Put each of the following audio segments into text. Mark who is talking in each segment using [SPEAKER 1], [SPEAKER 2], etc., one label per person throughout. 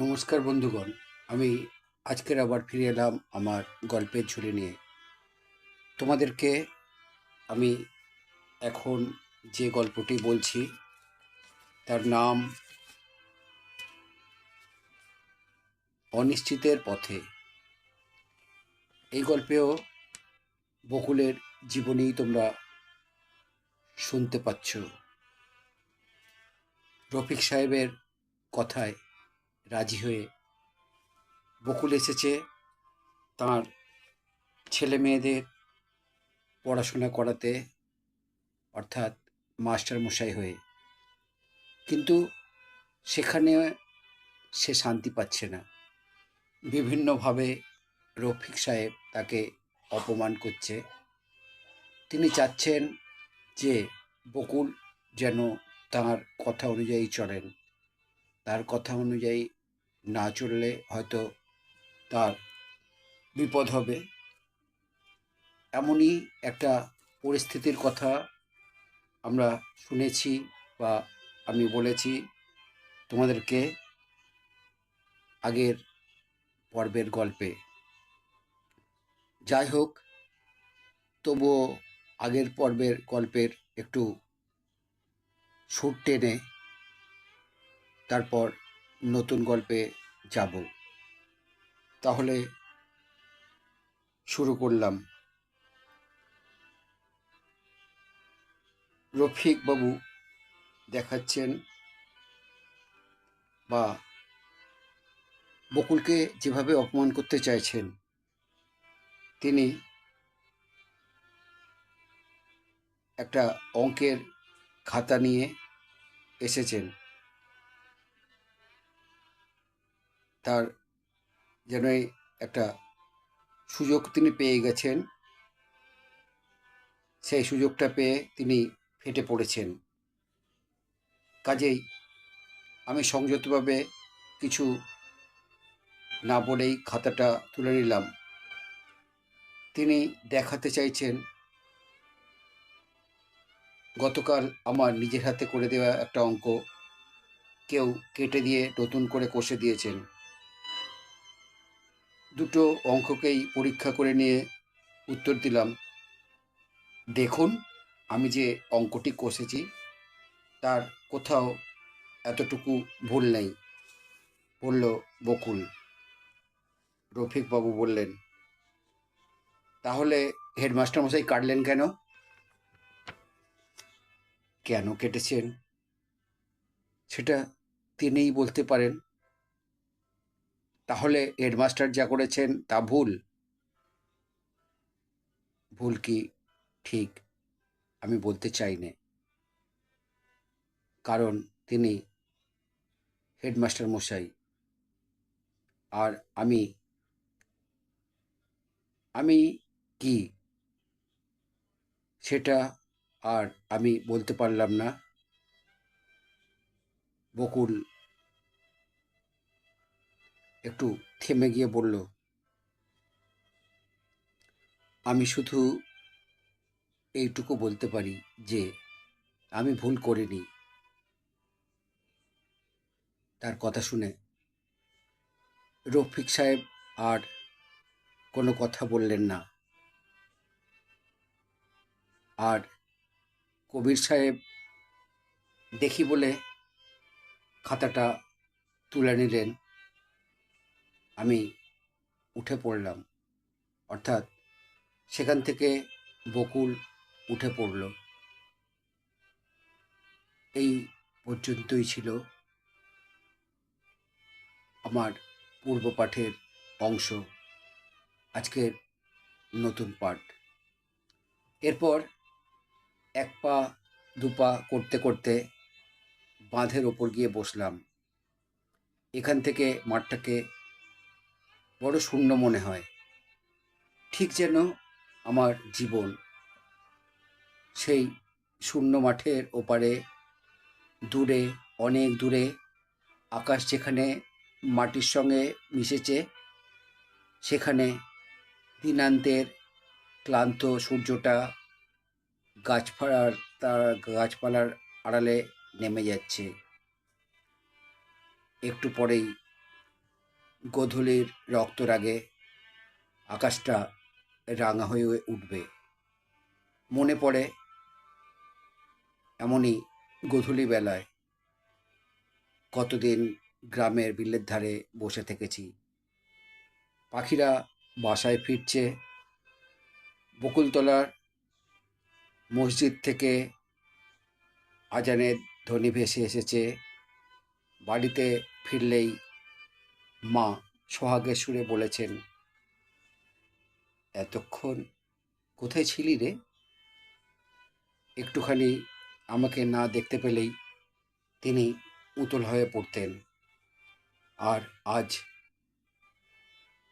[SPEAKER 1] নমস্কার বন্ধুগণ, আমি আজকের আবার ফিরে এলাম আমার গল্পের ঝুলি নিয়ে। তোমাদেরকে আমি এখন যে গল্পটি বলছি, তার নাম অনিশ্চিতের পথে। এই গল্পেও বকুলের জীবনী তোমরা শুনতে পাচ্ছ। রফিক সাহেবের কথায় রাজি হয়ে বকুল এসেছে তার ছেলে মেয়েদের পড়াশোনা করাতে, অর্থাৎ মাস্টার মশাই হয়ে। কিন্তু সেখানে সে শান্তি পাচ্ছে না। বিভিন্নভাবে রফিক সাহেব তাকে অপমান করছে। তিনি চাচ্ছেন যে বকুল যেন তার কথা অনুযায়ী চলেন। তার কথা অনুযায়ী না চললে হয়তো তার বিপদ হবে। এমনই একটা পরিস্থিতির কথা আমরা শুনেছি বা আমি বলেছি তোমাদেরকে আগের পর্বের গল্পে। যাই হোক, তবুও আগের পর্বের গল্পের একটু সুর টেনে তারপর নতুন গল্পে যাব। তাহলে শুরু করলাম। রফিক বাবু দেখাচ্ছেন বা বকুলকে যেভাবে অপমান করতে চাইছেন, তিনি একটা অঙ্কের খাতা নিয়ে এসেছেন। তার যেন একটা সুযোগ তিনি পেয়ে গেছেন। সেই সুযোগটা পেয়ে তিনি ফেটে পড়েছেন। কাজেই আমি সংযতভাবে কিছু না বলেই খাতাটা তুলে নিলাম। তিনি দেখাতে চাইছেন, গতকাল আমার নিজের হাতে করে দেওয়া একটা অঙ্ক কেউ কেটে দিয়ে নতুন করে কষে দিয়েছেন। দুটো অঙ্ককেই পরীক্ষা করে নিয়ে উত্তর দিলাম। দেখুন, আমি যে অঙ্কটি কষেছি, তার কোথাও এতটুকু ভুল নেই, বলল বকুল। রফিকবাবু বললেন, তাহলে হেডমাস্টার মশাই কাটলেন কেন? কেন কেটেছেন? সেটা তিনিই বলতে পারেন। তাহলে হেডমাস্টার যা করেছেন তা ভুল। ভুল কি? ঠিক, আমি বলতে চাই না। কারণ তিনি হেডমাস্টার মশাই। আর আমি আমি কি? সেটা আর আমি বলতে পারলাম না। বকুল একটু থেমে গিয়ে বলল, আমি শুধু এইটুকু বলতে পারি যে, আমি ভুল করিনি। তার কথা শুনে রফিক সাহেব আর কোনো কথা বললেন না। আর কবির সাহেব দেখি বলে খাতাটা তুলে নিলেন। আমি উঠে পড়লাম। অর্থাৎ সেখান থেকে বকুল উঠে পড়ল। এই পর্যন্তই ছিল আমার পূর্ব পাঠের অংশ। আজকের নতুন পাঠ। এরপর এক পা দুপা করতে করতে বাঁধের ওপর গিয়ে বসলাম। এখান থেকে মাঠটাকে বড় শূন্য মনে হয়। ঠিক যেন আমার জীবন সেই শূন্য মাঠের ওপারে দূরে, অনেক দূরে, আকাশ যেখানে মাটির সঙ্গে মিশেছে, সেখানে দিনান্তের ক্লান্ত সূর্যটা গাছপালার তার গাছপালার আড়ালে নেমে যাচ্ছে। একটু পরেই গোধূলির রক্তরাগে আকাশটা রাঙা হয়ে উঠবে। মনে পড়ে এমনই গোধূলি বেলায়। কতদিন গ্রামের বিলের ধারে বসে থেকেছি। পাখিরা বাসায় ফিরছে। বকুলতলার মসজিদ থেকে আজানের ধ্বনি ভেসে এসেছে। বাড়িতে ফিরলেই মা সোহাগের সুরে বলেছেন, এতক্ষণ কোথায় ছিলি রে? একটুখানি আমাকে না দেখতে পেলেই তিনি উতল হয়ে পড়তেন। আর আজ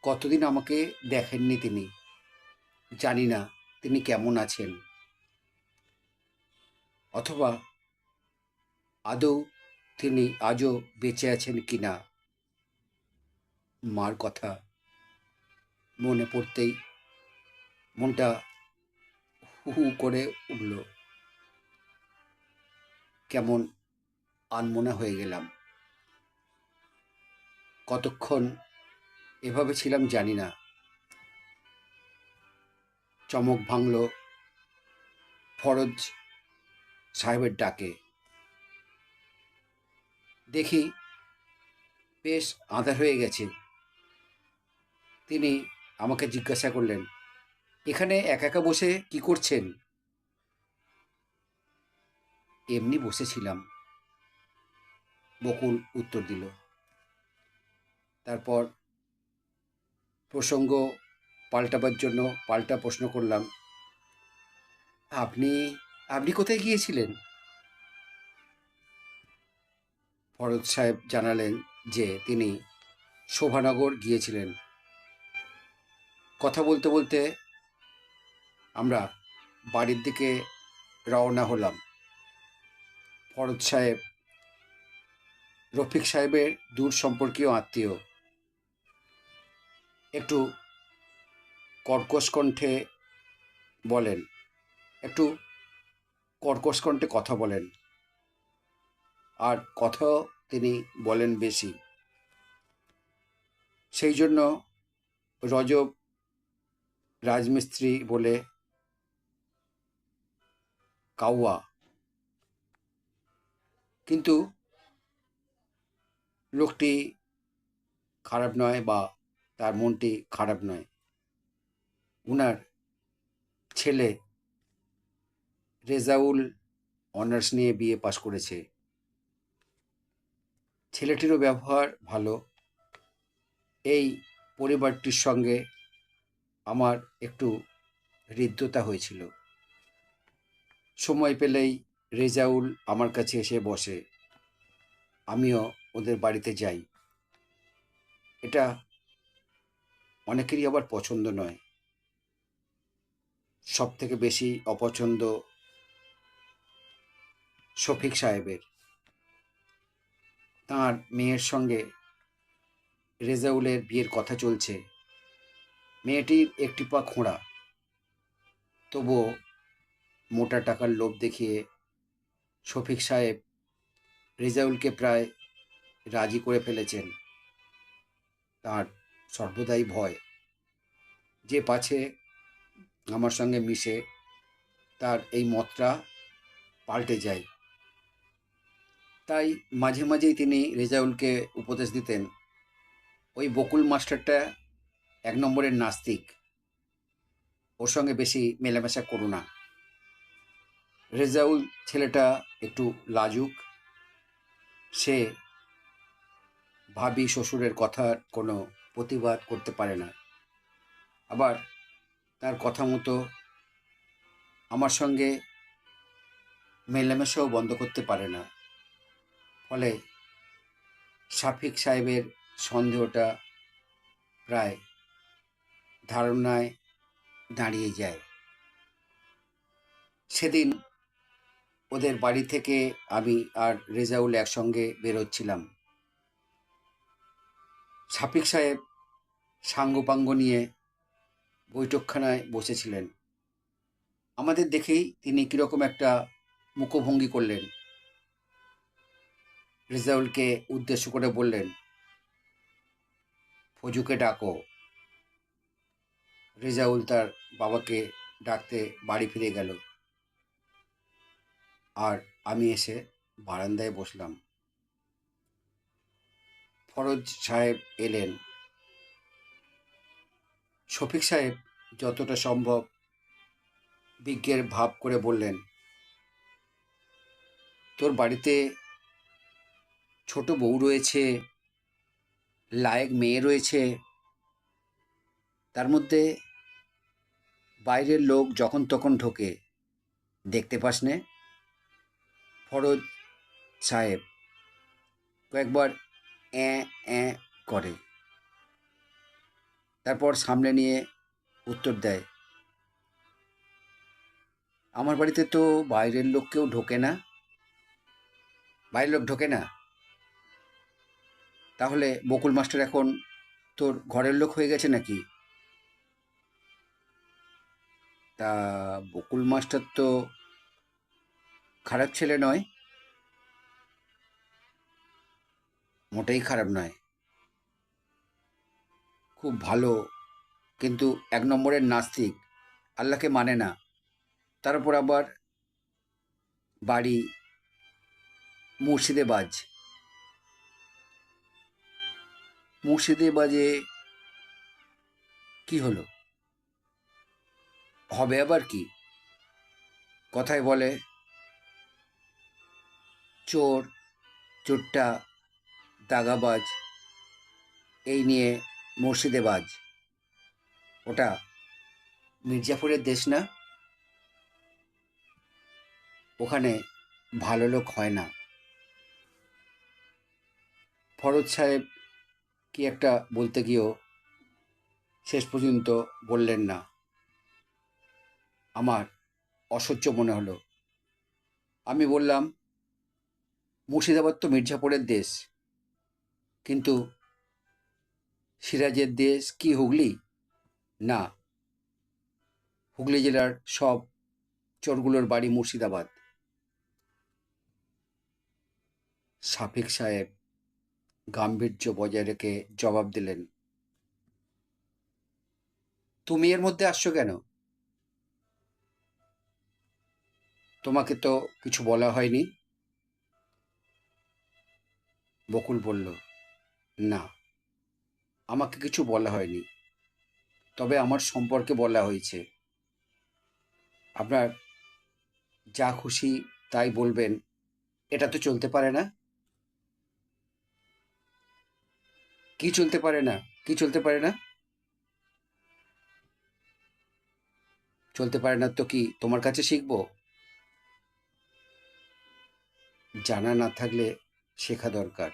[SPEAKER 1] কতদিন আমাকে দেখেননি তিনি? জানি না তিনি কেমন আছেন। অথবা আদৌ তিনি আজও বেঁচে আছেন কি না মার কথা মনে পড়তেই মনটা হু হু করে উঠল। কেমন আনমনা হয়ে গেলাম। কতক্ষণ এভাবে ছিলাম জানি না। চমক ভাঙল ফরজ সাহেবের ডাকে। দেখি বেশ আঁধার হয়ে গেছে। তিনি আমাকে জিজ্ঞাসা করলেন, এখানে একা একা বসে কি করছেন? এমনি বসেছিলাম। বকুল উত্তর দিল। তারপর প্রসঙ্গ পাল্টাবার জন্য পাল্টা প্রশ্ন করলাম, আপনি আপনি কোথায় গিয়েছিলেন? ফরজ সাহেব জানালেন যে তিনি শোভানগর গিয়েছিলেন। কথা বলতে বলতে আমরা বাড়ির দিকে রওনা হলাম। ফরজ সাহেব, রফিক সাহেবের দূর সম্পর্কীয় আত্মীয়। একটু কর্কশ কণ্ঠে বলেন, একটু কর্কশ কণ্ঠে কথা বলেন। আর কথাও তিনি বলেন বেশি। সেই জন্য রজব রাজমিস্ত্রি বলে কাউয়া। কিন্তু লোকটি খারাপ নয় বা তার মনটি খারাপ নয়। উনার ছেলে রেজাউল অনার্স নিয়ে বিয়ে পাশ করেছে। ছেলেটিরও ব্যবহার ভালো। এই পরিবারটির সঙ্গে আমার একটু হৃদ্যতা হয়েছিল। সময় পেলেই রেজাউল আমার কাছে এসে বসে, আমিও ওদের বাড়িতে যাই। এটা অনেকেরই আবার পছন্দ নয়। সব থেকে বেশি অপছন্দ শফিক সাহেবের। তার মেয়ের সঙ্গে রেজাউলের বিয়ের কথা চলছে। মেয়েটির একটি পা খোঁড়া। তবুও মোটা টাকার লোভ দেখিয়ে শফিক সাহেব রেজাউলকে প্রায় রাজি করে ফেলেছেন। তার সর্বদাই ভয়। যে পাছে আমার সঙ্গে মিশে, তার এই মতটা পাল্টে যায়। তাই মাঝে মাঝেই তিনি রেজাউলকে উপদেশ দিতেন, ওই বকুল মাস্টারটা এক নম্বরের নাস্তিক। ওর সঙ্গে বেশি মেলামেশা করো না। রেজাউল ছেলেটা একটু লাজুক। সে ভাবি শ্বশুরের কথার কোনো প্রতিবাদ করতে পারে না। আবার তার কথা মতো আমার সঙ্গে মেলামেশাও বন্ধ করতে পারে না। ফলে শাফিক সাহেবের সন্দেহটা প্রায় ধারণায় দাঁড়িয়ে যায়। সেদিন ওদের বাড়ি থেকে আমি আর রেজাউল একসঙ্গে বেরোচ্ছিলাম। শাফিক সাহেব সাঙ্গপাঙ্গ নিয়ে বৈঠকখানায় বসেছিলেন। আমাদের দেখেই তিনি কীরকম একটা মুখভঙ্গি করলেন। রেজাউলকে উদ্দেশ্য করে বললেন, ফজুকে ডাকো। রেজাউল তার বাবাকে ডাকতে বাড়ি ফিরে গেল। আর আমি এসে বারান্দায় বসলাম। ফরজ সাহেব এলেন। শফিক সাহেব যতটা সম্ভব বিজ্ঞের ভাব করে বললেন, তোর বাড়িতে ছোট বউ রয়েছে, লায়ক মেয়ে রয়েছে, তার মধ্যে বাইরের লোক যখন তখন ঢোকে, দেখতে পাস নে? ফরজ সাহেব কয়েকবার অ্যাঁ অ্যাঁ করে। তারপর সামনে নিয়ে উত্তর দেয়, আমার বাড়িতে তো বাইরের লোক কেউ ঢোকে না। বাইরের লোক ঢোকে না। তাহলে বকুল মাস্টার এখন তোর ঘরের লোক হয়ে গেছে নাকি? তা বকুল মাস্টার তো খারাপ ছেলে নয়, মোটেই খারাপ নয়। খুব ভালো, কিন্তু এক নম্বরের নাস্তিক, আল্লাহকে মানে না। তার উপর আবার বাড়ি মুর্শিদেবাজ মুর্শিদেবাজে কি হলো? হবে আবার কি? কথায় বলে, চোর, চোরটা, দাগাবাজ, এই নিয়ে মুর্শিদেবাজ ওটা মির্জাপুরের দেশ না? ওখানে ভালো লোক হয় না। ফরজ সাহেব কি একটা বলতে গিয়েও শেষ পর্যন্ত বললেন না। আমার অসহ্য মনে হলো। আমি বললাম, মুর্শিদাবাদ তো মির্জাপুরের দেশ। কিন্তু সিরাজের দেশ কি হুগলি? না। হুগলি জেলার সব চোরগুলোর বাড়ি মুর্শিদাবাদ। সাফিক সাহেব গাম্ভীর্য বজায় রেখে জবাব দিলেন, তুমি এর মধ্যে আসছো কেন? তোমাকে তো কিছু বলা হয়নি। বকুল বলল, না, আমাকে কিছু বলা হয়নি। তবে আমার সম্পর্কে বলা হয়েছে। আপনার যা খুশি তাই বলবেন, এটা তো চলতে পারে না? কি চলতে পারে না? কি চলতে পারে না? চলতে পারে না তো কি তোমার কাছে শিখব? জানা না থাকলে শেখা দরকার।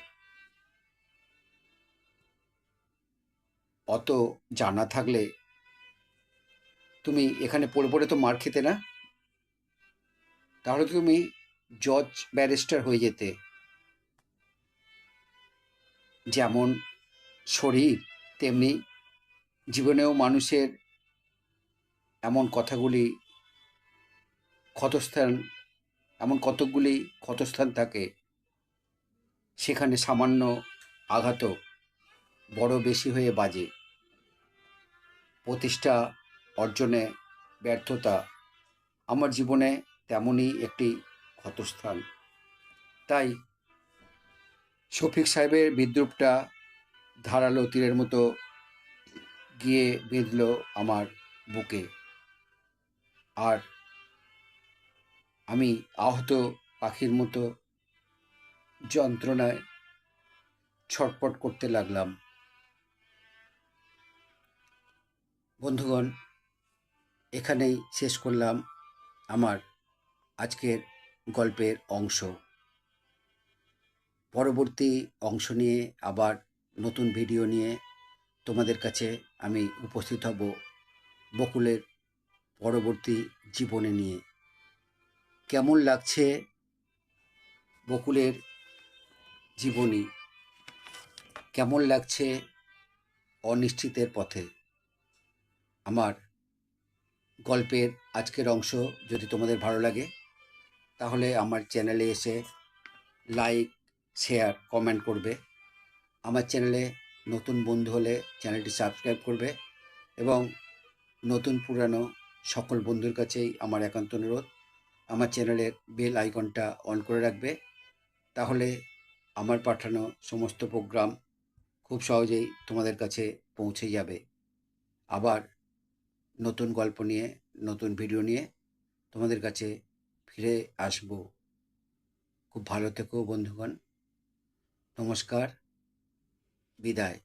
[SPEAKER 1] অত জানা থাকলে তুমি এখানে পড়ে পড়ে তো মার খেতে না? তাহলে তুমি জজ ব্যারিস্টার হয়ে যেতে। যেমন শরীর, তেমনি জীবনেও মানুষের এমন কথাগুলি ক্ষতস্থান এমন কতকগুলি ক্ষতস্থান থাকে, সেখানে সামান্য আঘাতও বড় বেশি হয়ে বাজে। প্রতিষ্ঠা অর্জনে ব্যর্থতা আমার জীবনে তেমনই একটি ক্ষতস্থান। তাই শফিক সাহেবের বিদ্রুপটা ধারালো তীরের মতো গিয়ে বেঁধল আমার বুকে। আর আমি আহত পাখির মতো যন্ত্রণায় ছটপট করতে লাগলাম। বন্ধুগণ, এখানেই শেষ করলাম আমার আজকের গল্পের অংশ। পরবর্তী অংশ নিয়ে আবার নতুন ভিডিও নিয়ে তোমাদের কাছে আমি উপস্থিত হব বকুলের পরবর্তী জীবনে নিয়ে। কেমন লাগছে বকুলের জীবনী? কেমন লাগছে অনিশ্চিতের পথে? আমার গল্পের আজকের অংশ যদি তোমাদের ভালো লাগে, তাহলে আমার চ্যানেলে এসে লাইক, শেয়ার, কমেন্ট করবে। আমার চ্যানেলে নতুন বন্ধু হলে চ্যানেলটি সাবস্ক্রাইব করবে এবং নতুন পুরানো সকল বন্ধুর কাছেই আমার একান্ত অনুরোধ। আমার চ্যানেলের বেল আইকনটা অন করে রাখবে। তাহলে আমার পাঠানো সমস্ত প্রোগ্রাম খুব সহজেই তোমাদের কাছে পৌঁছে যাবে। আবার নতুন গল্প নিয়ে, নতুন ভিডিও নিয়ে তোমাদের কাছে ফিরে আসব। খুব ভালো থেকো বন্ধুগণ। নমস্কার। বিদায়।